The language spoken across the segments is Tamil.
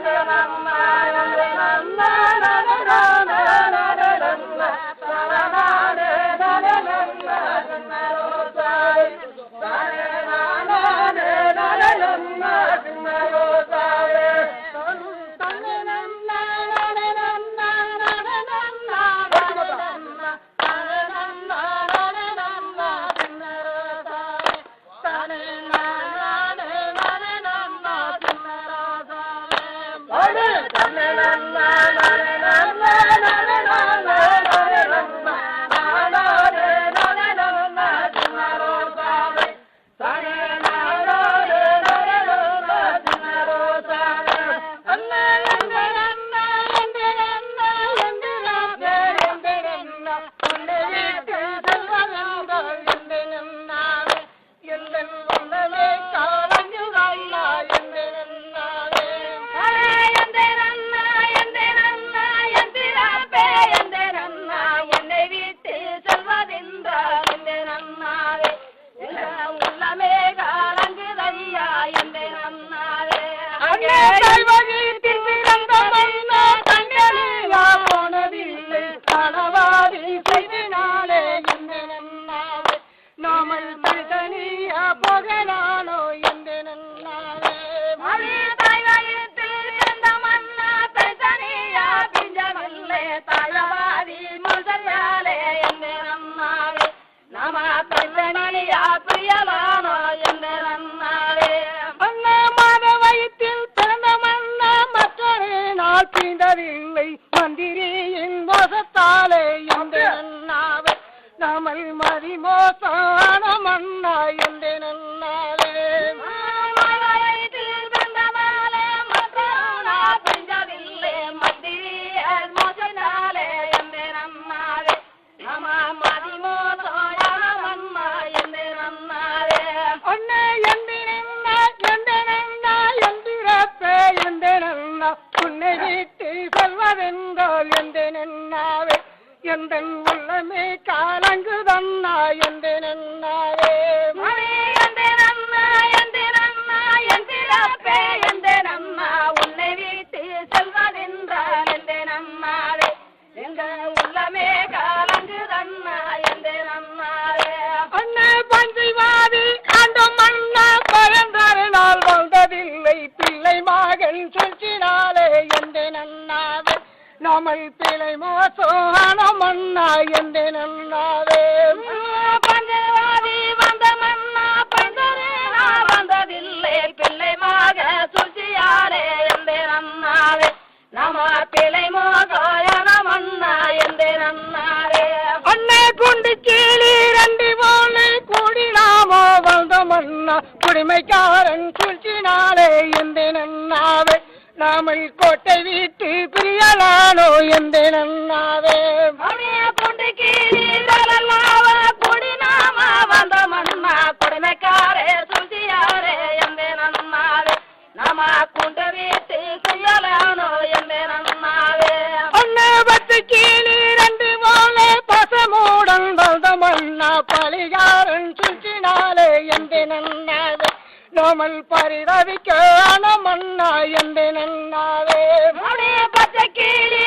நாமல் மற்றொரு நாள் பிந்ததில்லை மந்திரியின் மோசத்தாலே என்று நன்னாவே? நாமல் மதி மோசான மன்னா என்று உன்னை வீட்டு செல்வதென்றால் எந்திரண்ணாவே எந்த உள்ளமே காலங்கு காலங்குதண்ணா எந்திரண்ணாவே நாமல் பிள்ளை மோசமான மண்ணா எந்த நன்னாவே பஞ்சவாதி வந்த மன்னா பந்தரே நான் வந்ததில்லை. பிள்ளை மாக சுச்சியாரே எந்த நன்னாவே நம பிள்ளை மோகாயன மன்னா எந்த நன்னாவே அண்ணே குண்டு கீழி ரெண்டு போல கூடினாமோ வந்த மண்ணா குடிமைக்காரன் சூழ்ச்சினாலே எந்த நன்னாவே நாமல் கோட்டை வீட்டு பிரியலானோ எந்த நன்னாவே. பலிகாரன் சூழ்ச்சினாலே எந்த நன்னாவே. நாமல் பரிதவிக்க மன்னா என்று நன்னாவே பச்சை கீழி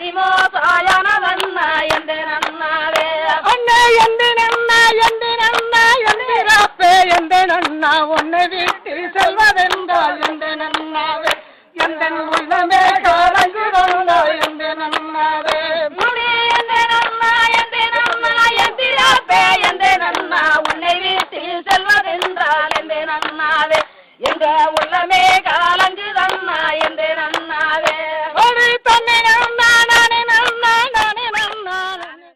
நம மதிமோ சாயன வண்ண எந்த நன்னாவே? அண்ணா எந்த நன்னா எந்த நன்னா எந்திராப்பே எந்த நன்னா? உன்னை விட்டு செல்வதென்றால் எந்த நன்னாவே? எந்த உள்ளமே காலங்கு வந்தா எந்த நன்னாவே? உன்னை வீட்டில் செல்வதென்றால் எந்த நன்னாவே? உள்ளமே